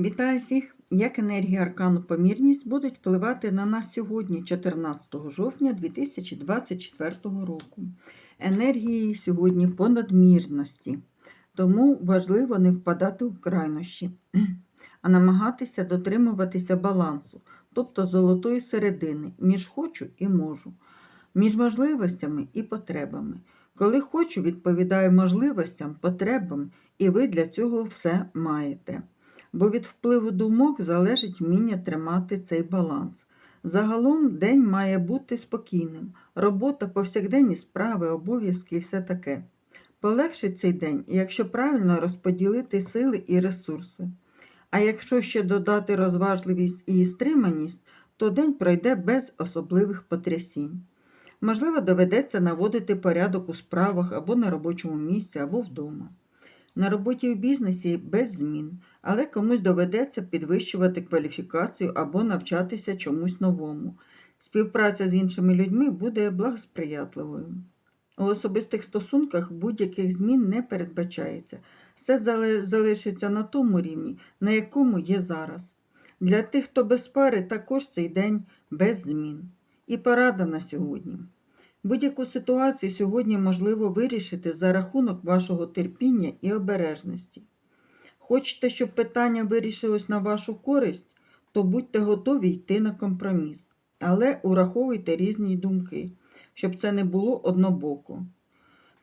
Вітаю всіх! Як енергії аркану помірність будуть впливати на нас сьогодні, 14 жовтня 2024 року. Енергії сьогодні понадмірності, тому важливо не впадати в крайнощі, а намагатися дотримуватися балансу, тобто золотої середини між хочу і можу, між можливостями і потребами. Коли хочу, відповідаю можливостям, потребам, і ви для цього все маєте бо від впливу думок залежить вміння тримати цей баланс. Загалом день має бути спокійним, робота, повсякденні справи, обов'язки і все таке. Полегшить цей день, якщо правильно розподілити сили і ресурси. А якщо ще додати розважливість і стриманість, то день пройде без особливих потрясінь. Можливо, доведеться наводити порядок у справах або на робочому місці, або вдома. На роботі у бізнесі без змін, але комусь доведеться підвищувати кваліфікацію або навчатися чомусь новому. Співпраця з іншими людьми буде благосприятливою. У особистих стосунках будь-яких змін не передбачається. Все залишиться на тому рівні, на якому є зараз. Для тих, хто без пари, також цей день без змін. І порада на сьогодні. Будь-яку ситуацію сьогодні можливо вирішити за рахунок вашого терпіння і обережності. Хочете, щоб питання вирішилось на вашу користь, то будьте готові йти на компроміс, але ураховуйте різні думки, щоб це не було однобоко.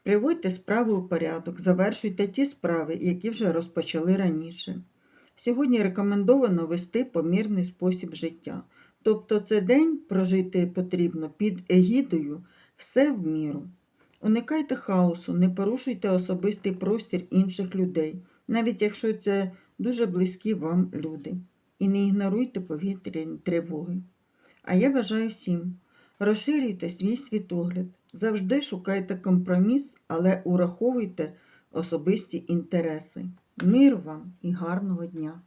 Приводьте справи у порядок, завершуйте ті справи, які вже розпочали раніше. Сьогодні рекомендовано вести помірний спосіб життя. Тобто це день прожити потрібно під егідою все в міру. Уникайте хаосу, не порушуйте особистий простір інших людей, навіть якщо це дуже близькі вам люди. І не ігноруйте повітряні тривоги. А я бажаю всім. Розширюйте свій світогляд, завжди шукайте компроміс, але ураховуйте особисті інтереси. Миру вам і гарного дня!